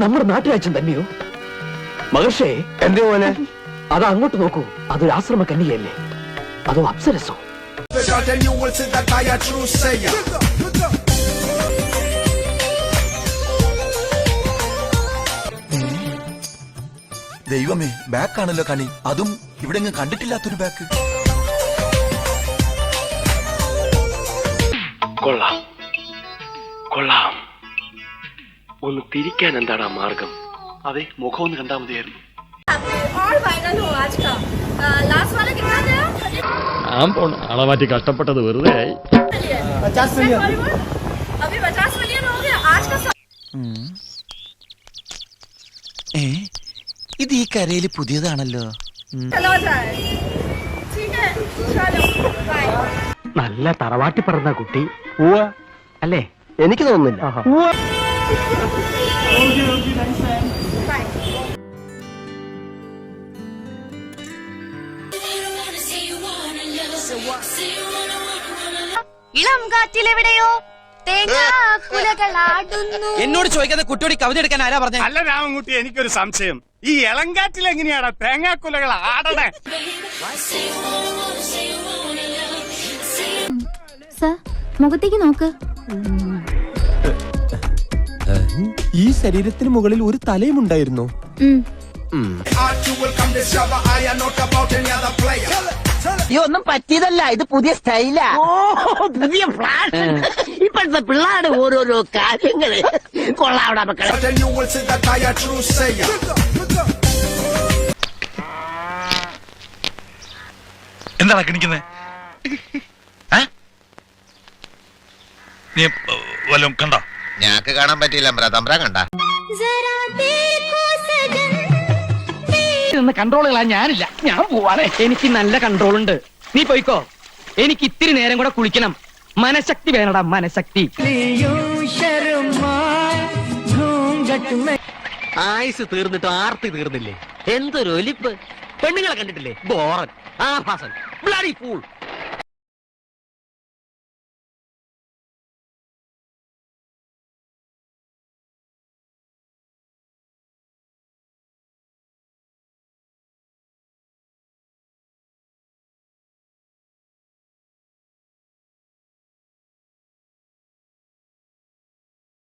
നമ്മുടെ നാട്ടുരാജ്യം തന്നെയോ? മഹർഷേ എന്തേ പോലെ അത് അങ്ങോട്ട് നോക്കൂ. അതൊരു ആശ്രമ കന്യകയല്ലേ? അതോ അപ്സരസോ? ദൈവമേ ബാക്ക് ആണല്ലോ കണി അതും ഇവിടെ കണ്ടിട്ടില്ലാത്തൊരു ബാക്ക് കൊള്ളാം. കൊള്ളാം. ഒന്ന് തിരിക്കാൻ എന്താണ് ആ മാർഗം? അതെ മുഖം ഒന്ന് കണ്ടാൽ മതിയായിരുന്നു. ഞാൻ പോണ. ആളെ മാറ്റി കഷ്ടപ്പെട്ടത് വെറുതെ ആയി. ഇത് ഈ കരയിൽ പുതിയതാണല്ലോ. നല്ല തറവാട്ടി പറഞ്ഞ കുട്ടി. അല്ലേ? എനിക്ക് തോന്നുന്നില്ല. ഇളം കാറ്റിലെവിടെയോ എന്നോട് ചോദിക്കാതെ കുട്ടിയോട് കവിത എടുക്കാൻ ആരാ പറഞ്ഞു? അല്ല രാമൻകുട്ടി എനിക്കൊരു സംശയം. ഈ ഇളങ്കാറ്റിൽ എങ്ങനെയാണ് തേങ്ങാക്കുലകൾ ആടണേ? സർ മുഖത്തേക്ക് നോക്ക്. ഈ ശരീരത്തിന് മുകളിൽ ഒരു തലയും ഉണ്ടായിരുന്നു. ഒന്നും പറ്റിയതല്ല. ഇത് പുതിയ സ്റ്റൈലാ. പുതിയ ഫ്ലാഷ് ഇപ്പോഴത്തെ പിള്ളേരുടെ ഓരോരോ കാര്യങ്ങൾ കൊള്ളാവിടെ മക്കളെ. എന്താടാ കിണിക്കുന്നത് നീ വല്ലതും കണ്ടോ? ഞാക്ക് കാണാൻ പറ്റിയില്ല തമ്പ്ര. കണ്ട. കൺട്രോൾ ഞാനില്ല. ഞാൻ പോവാണേ. എനിക്ക് നല്ല കൺട്രോൾ ഉണ്ട്. നീ പോയിക്കോ. എനിക്ക് ഇത്തിരി നേരം കൂടെ കുളിക്കണം. മനശക്തി വേണടാ മനശക്തി. ആയുസ് തീർന്നിട്ട് ആർത്തി തീർന്നില്ലേ? എന്തൊരു ഒലിപ്പ്. പെണ്ണുങ്ങളെ കണ്ടിട്ടില്ലേ? ബോറൻ ആഭാസൻ ബ്ലഡി ഫൂൾ